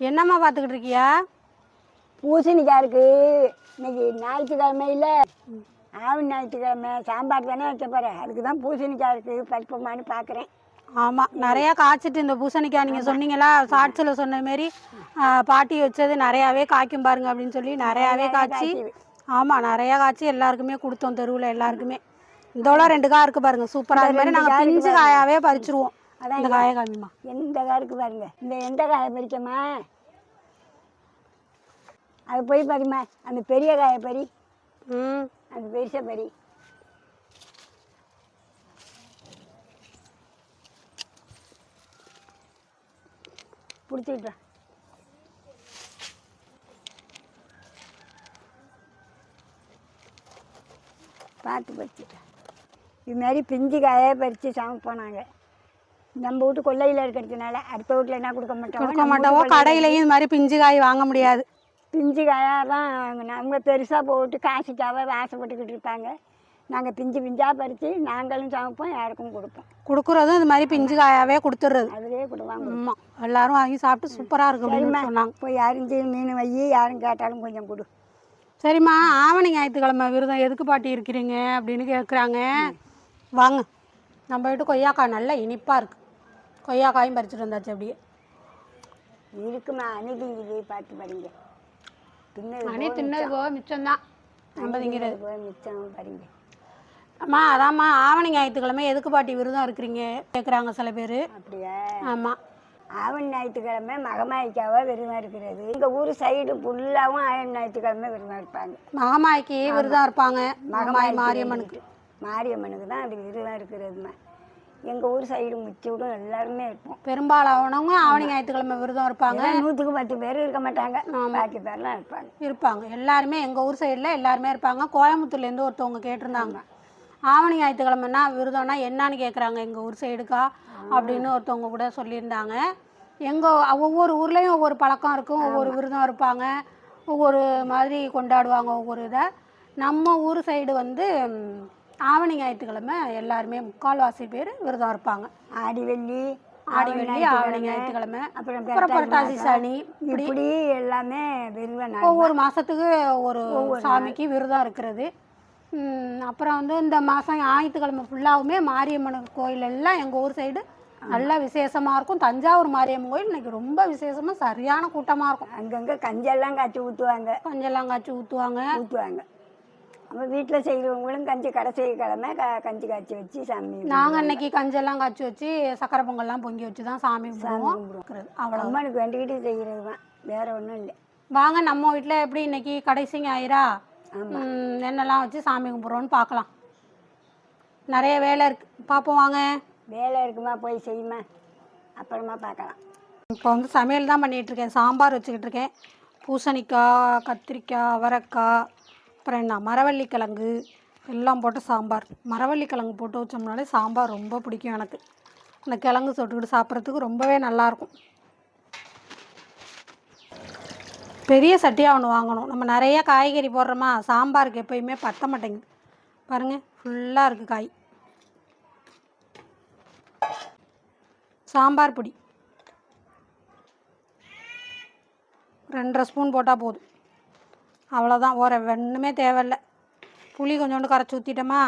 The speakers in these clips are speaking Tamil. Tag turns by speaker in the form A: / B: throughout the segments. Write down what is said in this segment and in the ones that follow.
A: என்னம்மா பார்த்துக்கிட்டு இருக்கியா?
B: பூசணிக்காய் இருக்கு இன்னைக்கு ஞாயிற்றுக்கிழமையில் ஆவணி ஞாயிற்றுக்கிழமை. சாம்பார் தானே வைக்க போகிறேன் அதுக்கு தான் பூசணிக்காய் இருக்குது பருப்பமானு பார்க்குறேன்
A: ஆமாம் நிறையா காய்ச்சிட்டு இந்த பூசணிக்காய் நீங்கள் சொன்னீங்களா சாட்சியில் சொன்ன மாரி பாட்டி வச்சது நிறையாவே காய்க்கும் பாருங்க அப்படின்னு சொல்லி நிறையாவே காய்ச்சி ஆமாம் நிறையா காய்ச்சி எல்லாருக்குமே கொடுத்தோம் தெருவில் எல்லாருக்குமே. இதோட ரெண்டு காய் இருக்குது பாருங்க சூப்பராக அது மாதிரி நாங்கள் பிஞ்சு காயாவே பறிச்சிருவோம். இந்த காயை காமிமா
B: எந்த காய் இருக்கு பாருங்க. இந்த எந்த காயை பறிக்கமா அது போய் பாருமா அந்த பெரிய காயை பறி.
A: ம்.
B: அந்த பெருசை பறி. பிடிச்சிக்கிட்டா பார்த்து பறிச்சுட்டேன் இது மாதிரி பிஞ்சு காயே பறித்து சமைப்போம் நாங்கள் நம்ம வீட்டு கொல்லையில் இருக்கிறதுனால அடுத்த வீட்டில் என்ன கொடுக்க மாட்டோம்
A: கொடுக்க மாட்டோவோ கடையிலையும் இது மாதிரி பிஞ்சு காய் வாங்க முடியாது.
B: பிஞ்சு காயாக தான் அவங்க பெருசாக போட்டு காசுக்காக ஆசைப்பட்டுக்கிட்டு இருப்பாங்க. நாங்கள் பிஞ்சு பிஞ்சாக பறித்து நாங்களும் சமைப்போம் யாருக்கும் கொடுப்போம்.
A: கொடுக்குறதும் இது மாதிரி பிஞ்சு காயாவே கொடுத்துட்றது
B: அதுவே கொடுவாங்க.
A: ஆமாம் எல்லாரும் வாங்கி சாப்பிட்டு சூப்பராக இருக்கு அப்படின்னு சொன்னாங்க.
B: போய் அரிஞ்சு மீன் வை யாரும் கேட்டாலும் கொஞ்சம் கொடு.
A: சரிம்மா ஆவணி ஞாயிற்றுக்கிழமை விரதம் எதுக்கு பாட்டி இருக்கிறீங்க அப்படின்னு கேட்குறாங்க வாங்க. நம்ம வீட்டு கொய்யாக்காய் நல்லா இனிப்பாக இருக்குது கொய்யாக்காயும் பறிச்சுட்டு வந்தாச்சு அப்படியே.
B: இருக்குமா அன்னைக்கு இது பார்த்து படிங்க. பின்னது
A: மணி தின்னது போக மிச்சம்தான். நம்ம திங்கிறது
B: போய் மிச்சம் படிங்க.
A: அம்மா அதாம்மா ஆவணி ஞாயிற்றுக்கிழமை எதுக்கு பாட்டி விரதம் இருக்கிறீங்க? கேட்குறாங்க சில பேர்.
B: அப்படியா?
A: ஆமாம்
B: ஆவணி ஞாயிற்றுக்கிழமை மகமாய்க்காவா விரும்பம் இருக்கிறது. எங்கள் ஊர் சைடு ஃபுல்லாகவும் ஆவணி ஞாயிற்றுக்கிழமை விரும்பம் இருப்பாங்க.
A: மகமாய்க்கு விரதம் இருப்பாங்க. மகமாய் மாரியம்மனுக்கு.
B: மாரியம்மனுக்கு தான் அது விரும்பம் இருக்கிறதுமா எங்கள் ஊர் சைடு முச்சூடும் எல்லாருமே இருப்போம்.
A: பெரும்பாலானவங்க ஆவணி ஞாயிற்றுக்கிழமை விரதம் இருப்பாங்க.
B: நூற்றுக்கு பத்து பேர் இருக்க மாட்டாங்க. பாக்கி பேர்லாம் இருப்பாங்க.
A: இருப்பாங்க. எல்லாருமே எங்கள் ஊர் சைடில் எல்லாருமே இருப்பாங்க. கோயம்புத்தூர்லேருந்து ஒருத்தவங்க கேட்டிருந்தாங்க. ஆவணி ஞாயிற்றுக்கிழமைனா விரதம்னா என்னன்னு கேட்குறாங்க எங்கள் ஊர் சைடுக்கா அப்படின்னு ஒருத்தவங்க கூட சொல்லியிருந்தாங்க. எங்கள் ஒவ்வொரு ஊர்லேயும் ஒவ்வொரு பழக்கம் இருக்கும். ஒவ்வொரு விரதம் இருப்பாங்க. ஒவ்வொரு மாதிரி கொண்டாடுவாங்க ஒவ்வொரு இதை. நம்ம ஊர் சைடு வந்து ஆவணி ஞாயிற்றுக்கிழமை எல்லாருமே முக்கால்வாசி பேர் விரதம் இருப்பாங்க.
B: ஆடி வெள்ளி
A: ஆடி வெள்ளி ஆவணி ஞாயிற்றுக்கிழமை
B: அப்புறம்
A: புரட்டாசி சனி
B: இப்படி எல்லாமே
A: ஒவ்வொரு மாதத்துக்கு ஒரு சாமிக்கு விரதம் இருக்கிறது. அப்புறம் வந்து இந்த மாதம் ஞாயிற்றுக்கிழமை ஃபுல்லாகவுமே மாரியம்மன் கோயில் எல்லாம் எங்கள் ஊர் சைடு நல்லா விசேஷமாக இருக்கும். தஞ்சாவூர் மாரியம்மன் கோயில் இன்னைக்கு ரொம்ப விசேஷமாக சரியான கூட்டமாக இருக்கும்.
B: அங்கங்கே கஞ்செல்லாம் காய்ச்சி ஊற்றுவாங்க
A: பஞ்செல்லாம் காய்ச்சி ஊற்றுவாங்க
B: ஊற்றுவாங்க நம்ம வீட்டில் செய்கிறவங்களும் கஞ்சி கடைசி கிழமை க கஞ்சி காய்ச்சி வச்சு சாமி
A: நாங்கள் இன்னைக்கு கஞ்செல்லாம் காய்ச்சி வச்சு சக்கரை பொங்கல்லாம் பொங்கி வச்சு தான் சாமி கும்பிடுவோம். அவ்வளோ
B: அம்மனுக்கு வேண்டிக்கிட்டு செய்கிறது தான் வேற ஒன்றும் இல்லை.
A: வாங்க நம்ம வீட்டில் எப்படி இன்னைக்கு கடைசி ஞாயிறா? என்னெல்லாம் வச்சு சாமி கும்பிட்றோன்னு பார்க்கலாம் நிறைய வேலை இருக்குது பார்ப்போம் வாங்க.
B: வேலை இருக்குமா? போய் செய்யுமா? அப்புறமா பார்க்கலாம்
A: இப்போ வந்து சமையல் தான் பண்ணிகிட்டு இருக்கேன். சாம்பார் வச்சுக்கிட்டு இருக்கேன். பூசணிக்காய் கத்திரிக்காய் அவரைக்காய் அப்புறம் என்ன? மரவள்ளி கிழங்கு எல்லாம் போட்டு சாம்பார். மரவள்ளி கிழங்கு போட்டு வச்சோம்னாலே சாம்பார் ரொம்ப பிடிக்கும் எனக்கு. அந்த கிழங்கு சொட்டுக்கிட்டு சாப்பிட்றதுக்கு ரொம்பவே நல்லாயிருக்கும். பெரிய சட்டியாக ஒன்று வாங்கணும். நம்ம நிறையா காய்கறி போடுறோமா? சாம்பாருக்கு எப்பயுமே பத்த மாட்டேங்குது. பாருங்கள் ஃபுல்லாக இருக்குது காய். சாம்பார் பொடி. ரெண்டரை ஸ்பூன் போட்டால் போதும். அவ்வளோதான் ஒரு ஒன்றுமே தேவையில்ல. புளி கொஞ்சோண்டு கரைச்சி ஊற்றிட்டோமா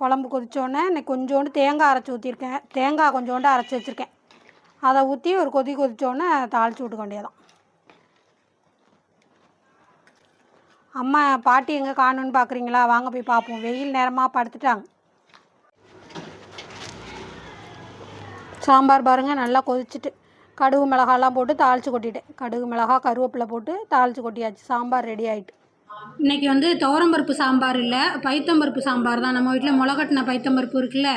A: குழம்பு கொதித்தோடனே இன்னைக்கு கொஞ்சோண்டு தேங்காய் அரைச்சி ஊற்றிருக்கேன் தேங்காய் கொஞ்சோண்டு அரைச்சி வச்சுருக்கேன். அதை ஊற்றி ஒரு கொதி கொதித்தோடனே தாளித்து விட்டுக்க வேண்டியதான் அம்மா பாட்டி எங்கே காணுன்னு பார்க்குறீங்களா வாங்க போய் பார்ப்போம் வெயில் நேரமாக படுத்துட்டாங்க. சாம்பார் பாருங்கள் நல்லா கொதிச்சுட்டு. கடுகு மிளகாலாம் போட்டு தாளித்து கொட்டிட்டேன். கடுகு மிளகா கருவேப்பிலை போட்டு தாளித்து கொட்டியாச்சு. சாம்பார் ரெடி ஆயிட்டு. இன்றைக்கி வந்து துவரம்பருப்பு சாம்பார் இல்லை பைத்தம்பருப்பு சாம்பார் தான். நம்ம வீட்டில் முளைக்கட்டின பைத்தம்பருப்பு இருக்குல்ல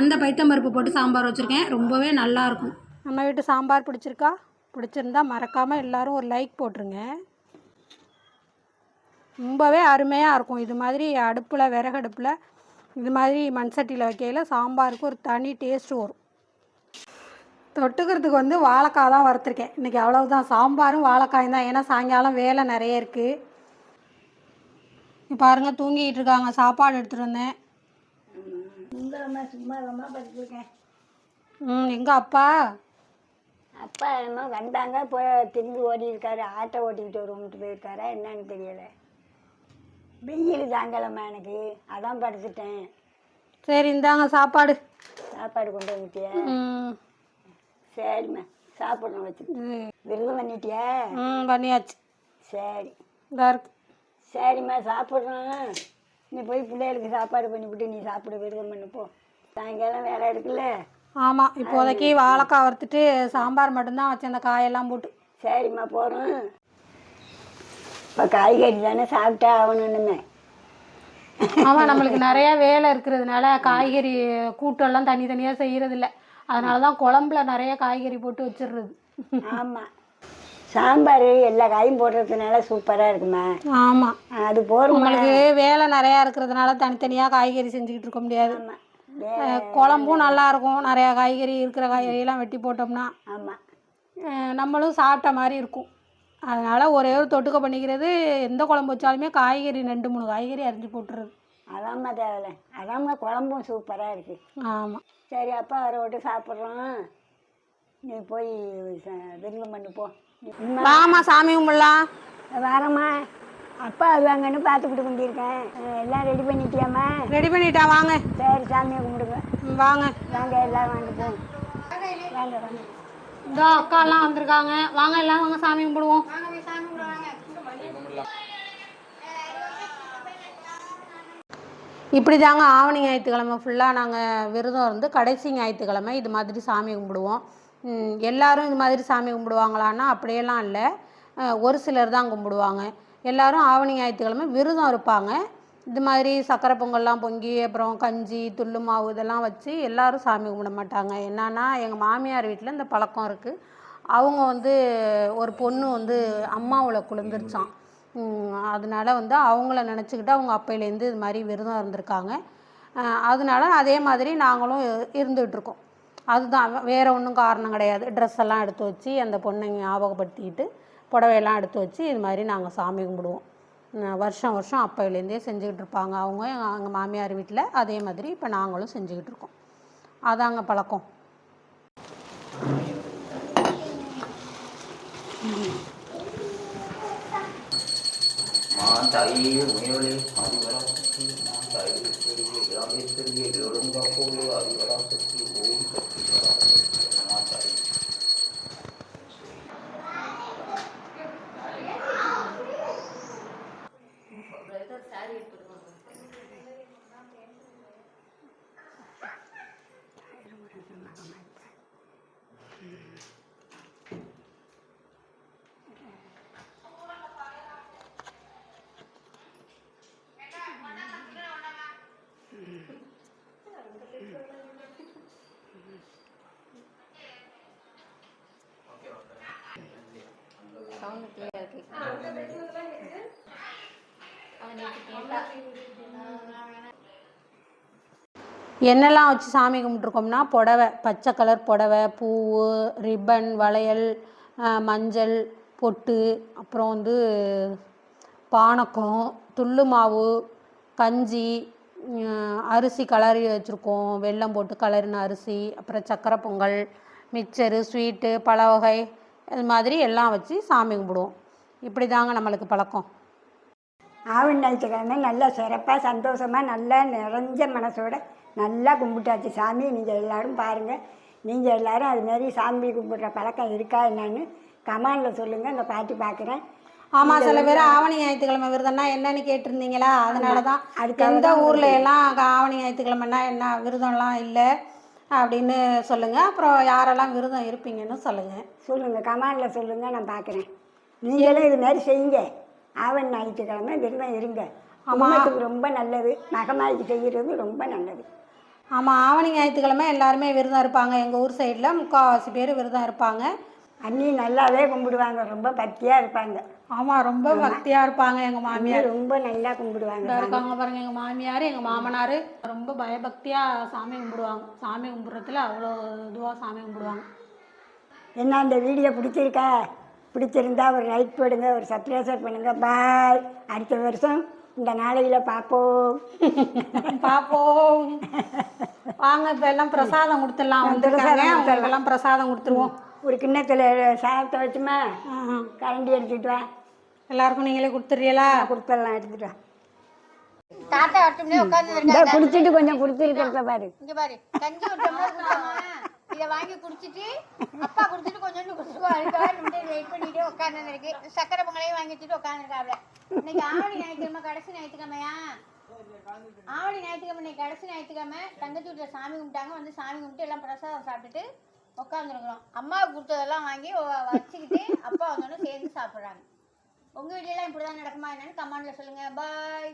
A: அந்த பைத்தம்பருப்பு போட்டு சாம்பார் வச்சுருக்கேன். ரொம்பவே நல்லாயிருக்கும் நம்ம வீட்டு சாம்பார் பிடிச்சிருக்கா? பிடிச்சிருந்தா மறக்காமல் எல்லாரும் ஒரு லைக் போட்டுருங்க. ரொம்பவே அருமையாக இருக்கும். இது மாதிரி அடுப்பில் விறகடுப்பில் இது மாதிரி மண் சட்டியில் வைக்கையில் சாம்பாருக்கு ஒரு தனி டேஸ்ட் வரும். தொட்டுக்கிறதுக்கு வந்து வாழைக்காய் தான் வறுத்துருக்கேன். இன்றைக்கி அவ்வளவுதான். சாம்பாரும் வாழைக்காயும் தான். ஏன்னா சாயங்காலம் வேலை நிறைய இருக்குது பாருங்கள் தூங்கிட்டு இருக்காங்க. சாப்பாடு எடுத்துகிட்டு வந்தேன். ம் எங்கள் அப்பா?
B: அப்பா என்னமோ வந்தாங்க. போய் திரும்பி ஓடி இருக்காரு ஆட்டோ ஓட்டிக்கிட்டு வருவோம்ட்டு போயிருக்காரா? என்னன்னு தெரியல. வெயில் தாங்கலம்மா எனக்கு. அதான் படுத்துட்டேன்.
A: சரி இந்தாங்க சாப்பாடு.
B: சாப்பாடு கொண்டு வந்துட்டியா?
A: ம்.
B: சரிம்மா சாப்பிடணும் வச்சு
A: இது
B: விருது பண்ணிட்டியா?
A: ம் பண்ணியாச்சு.
B: சரி.
A: இதா இருக்கு.
B: சரிம்மா சாப்பிட்றோம் நீ போய் பிள்ளைகளுக்கு சாப்பாடு பண்ணிவிட்டு நீ சாப்பிட விருதம் பண்ணு போ. சாயங்காலம் வேலை இருக்குல்ல?
A: ஆமாம் இப்போதைக்கு வாழைக்காய் வறுத்துட்டு சாம்பார் மட்டும்தான் வச்சேன் அந்த காயெல்லாம் போட்டு.
B: சரிம்மா போகிறோம் இப்போ காய்கறி தானே சாப்பிட்டா ஆகணுன்னுமே
A: ஆமாம் நம்மளுக்கு நிறைய வேலை இருக்கிறதுனால காய்கறி கூட்டெல்லாம் தனித்தனியாக செய்கிறதில்ல அதனால தான் குழம்புல நிறைய காய்கறி போட்டு வச்சிடுறது.
B: ஆமாம் சாம்பார் எல்லா காயும் போடுறதுனால சூப்பராக இருக்குமா?
A: ஆமாம்
B: அது போருமா?
A: நம்மளுக்கு வேலை நிறையா இருக்கிறதுனால தனித்தனியாக காய்கறி செஞ்சுக்கிட்டு இருக்க முடியாது. குழம்பும் நல்லா இருக்கும். நிறையா காய்கறி இருக்கிற காய்கறியெல்லாம் வெட்டி போட்டோம்னா
B: ஆமாம்
A: நம்மளும் சாப்பிட்ட மாதிரி இருக்கும். அதனால் ஒரே ஒரு தொட்டுக்க பண்ணிக்கிறது எந்த குழம்பு வச்சாலுமே காய்கறி ரெண்டு மூணு காய்கறி அரிஞ்சு போட்டுறது.
B: அதாம்மா தேவையில்ல அதாம்மா குழம்பும் சூப்பராக இருக்குது
A: ஆமாம்
B: சரி அப்பா வர விட்டு சாப்பிட்றோம். நீ போய் ச- விருந்தம் பண்ணு போ.
A: வாமா சாமி கும்பிடலாம்
B: வரேம்மா. அப்பா வருவாங்கன்னு பார்த்துக்கிட்டு கொண்டிருக்கேன் எல்லாம் ரெடி பண்ணிட்டியாம்மா?
A: ரெடி பண்ணிட்டா வாங்க.
B: சரி சாமியை கும்பிடுங்க.
A: வாங்க.
B: வாங்க எல்லாம் வாங்க போங்க வாங்க வாங்க
A: இதோ அக்காலாம் வந்திருக்காங்க. வாங்க எல்லாம் வாங்க சாமி கும்பிடுவோம். இப்படி தாங்க ஆவணி ஞாயிற்றுக்கிழமை ஃபுல்லாக நாங்கள் விரதம் இருந்து கடைசி ஞாயிற்றுக்கிழமை இது மாதிரி சாமி கும்பிடுவோம். எல்லாரும் இது மாதிரி சாமி கும்பிடுவாங்களான்னா அப்படியெல்லாம் இல்லை. ஒரு சிலர் தான் கும்பிடுவாங்க. எல்லாரும் ஆவணி ஞாயிற்றுக்கிழமை விரதம் இருப்பாங்க. இது மாதிரி சக்கரை பொங்கல்லாம் பொங்கி அப்புறம் கஞ்சி துள்ளு மாவு இதெல்லாம் வச்சு எல்லாரும் சாமி கும்பிட மாட்டாங்க. என்னன்னா எங்கள் மாமியார் வீட்டில் இந்த பழக்கம் இருக்குது அவங்க வந்து ஒரு பொண்ணு வந்து அம்மாவில் குளிர்ந்துருச்சான் அதனால வந்து அவங்கள நினச்சிக்கிட்டு அவங்க அப்பையிலேருந்து இது மாதிரி விரதம் இருந்திருக்காங்க. அதனால அதே மாதிரி நாங்களும் இருந்துகிட்ருக்கோம். அதுதான் வேறு ஒன்றும் காரணம் கிடையாது. ட்ரெஸ் எல்லாம் எடுத்து வச்சு அந்த பொண்ணை ஞாபகப்படுத்திக்கிட்டு புடவையெல்லாம் எடுத்து வச்சு இது மாதிரி நாங்கள் சாமி கும்பிடுவோம். வருஷம் வருஷம் அப்பையிலேருந்தே செஞ்சுக்கிட்டு இருப்பாங்க அவங்க எங்கள் மாமியார் வீட்டில் அதே மாதிரி இப்போ நாங்களும் செஞ்சுக்கிட்டு இருக்கோம் அதாங்க பழக்கம்.
C: மாதாயே முயலே அதிவராசக்தி மாதாயே பெரிய கிராமேஸ்வரியே எழுந்தப்போது
A: என்னெல்லாம் வச்சு சாமி கும்பிட்ருக்கோம்னா புடவை பச்சை கலர் புடவை பூ ரிப்பன் வளையல் மஞ்சள் பொட்டு அப்புறம் வந்து பானக்கம் துள்ளு மாவு கஞ்சி அரிசி கலரி வச்சுருக்கோம். வெல்லம் போட்டு கலரின அரிசி அப்புறம் சக்கரை பொங்கல் மிக்சரு ஸ்வீட்டு பல வகை இது மாதிரி எல்லாம் வச்சு சாமி கும்பிடுவோம். இப்படி தாங்க நம்மளுக்கு பழக்கம்.
B: ஆவணி ஞாயிற்றுக்கிழமை நல்லா சிறப்பாக சந்தோஷமாக நல்லா நிறைஞ்ச மனசோட நல்லா கும்பிட்டாச்சு. சாமி நீங்கள் எல்லாரும் பாருங்கள் நீங்கள் எல்லாரும் அது மாதிரி சாமி கும்பிட்ற பழக்கம் இருக்கா என்னன்னு கமாண்டில் சொல்லுங்கள் இந்த பாட்டி பார்க்குறேன்
A: ஆமாம் சில பேர் ஆவணி ஞாயிற்றுக்கிழமை விரதம்னா என்னன்னு கேட்டிருந்தீங்களா? அதனால தான்
B: அதுக்காக
A: எந்த ஊரில் எல்லாம் ஆவணி ஞாயிற்றுக்கிழமைனா என்ன விரதம்லாம் இல்லை அப்படின்னு சொல்லுங்கள் அப்புறம் யாரெல்லாம் விரதம் இருப்பீங்கன்னு சொல்லுங்கள்
B: சொல்லுங்கள் கமாண்டில் சொல்லுங்கள் நான் பார்க்குறேன் நீங்களும் இது மாதிரி செய்யுங்க. ஆவணி ஞாயிற்றுக்கிழமை விரதம் இருங்க. குடும்பத்துக்கு ரொம்ப நல்லது. மகமாய்க்கு செய்கிறது ரொம்ப நல்லது.
A: ஆமாம் ஆவணி ஞாயிற்றுக்கிழமை எல்லாருமே விரதம் இருப்பாங்க. எங்கள் ஊர் சைடில் முக்கால்வாசி பேர் விரதம் இருப்பாங்க.
B: அண்ணி நல்லாவே கும்பிடுவாங்க. ரொம்ப பக்தியாக இருப்பாங்க.
A: ஆமாம் ரொம்ப பக்தியாக இருப்பாங்க எங்கள் மாமியார்.
B: ரொம்ப நல்லா கும்பிடுவாங்க
A: இருக்காங்க பாருங்க எங்கள் மாமியார் எங்கள் மாமனார். ரொம்ப பயபக்தியாக சாமி கும்பிடுவாங்க. சாமி கும்பிட்றதுல அவ்வளோ இதுவாக சாமி கும்பிடுவாங்க.
B: என்ன இந்த வீடியோ பிடிச்சிருக்கா? பிடிச்சிருந்தா ஒரு லைக் போடுங்க ஒரு சப்ஸ்கிரைபர் பண்ணுங்க. பாய். அடுத்த வருஷம் இந்த நாளையில் பார்ப்போம்
A: பார்ப்போம் வாங்க இப்போ எல்லாம் பிரசாதம் கொடுத்துடலாம். வந்திருக்காங்க. அவங்களுக்கெல்லாம் பிரசாதம் கொடுத்துருவோம்.
B: ஒரு கிண்ணத்தில் சாதத்தை வச்சுமா. கரண்டி எடுத்துட்டு வா.
A: எல்லாருக்கும் நீங்களே கொடுத்துறீங்களா
B: கொடுத்தலாம் எடுத்துட்டு வா.
D: தாத்தா உட்காந்து
B: குடிச்சிட்டு கொஞ்சம் கொடுத்துருக்கிறத பாரு.
D: இங்க பாரு கஞ்சி இதை வாங்கி குடிச்சிட்டு அப்பா குடிச்சிட்டு கொஞ்சோண்டு குடிச்சிட்டு அதுக்காக வெயிட் பண்ணிட்டு உட்காந்துருக்கு சக்கரை பொங்கலையும் வாங்கி வச்சுட்டு உட்காந்துருக்காப்ல இன்னைக்கு ஆவணி ஞாயிற்றுக்கிழமை கடைசி ஞாயிற்றுக்கிழமையா? ஆவணி ஞாயிற்றுக்கிழமை இன்னைக்கு கடைசி ஞாயிற்றுக்கிழமை. தங்கச்சி வீட்டில் சாமி கும்பிட்டாங்க வந்து சாமி கும்பிட்டு எல்லாம் பிரசாதம் சாப்பிட்டுட்டு உட்காந்துருக்குறோம் அம்மாவுக்கு கொடுத்ததெல்லாம் வாங்கி வச்சுக்கிட்டு அப்பா வந்தோடனே சேர்ந்து சாப்பிட்றாங்க. உங்கள் வீட்டிலலாம் இப்படி தான் நடக்குமா என்னன்னு கமெண்ட்டில் சொல்லுங்கள் பாய்